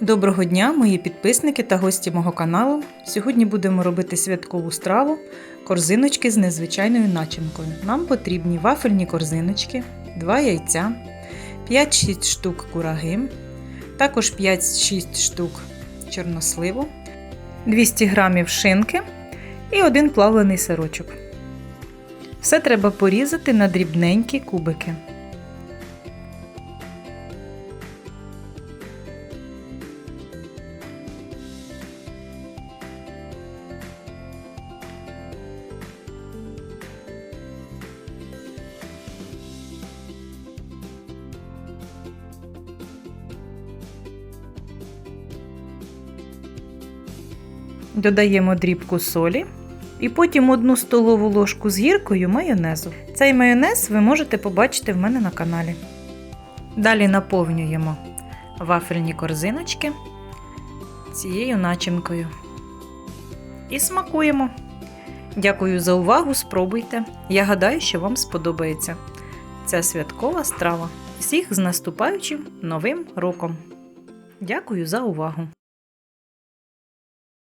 Доброго дня, мої підписники та гості мого каналу. Сьогодні будемо робити святкову страву корзиночки з незвичайною начинкою. Нам потрібні вафельні корзиночки, 2 яйця, 5-6 штук кураги, також 5-6 штук чорносливу, 200 г шинки і один плавлений сирочок. Все треба порізати на дрібненькі кубики. Додаємо дрібку солі і потім одну столову ложку з гіркою майонезу. Цей майонез ви можете побачити в мене на каналі. Далі наповнюємо вафельні корзиночки цією начинкою. І смакуємо. Дякую за увагу! Спробуйте. Я гадаю, що вам сподобається ця святкова страва. Всіх з наступаючим новим роком! Дякую за увагу!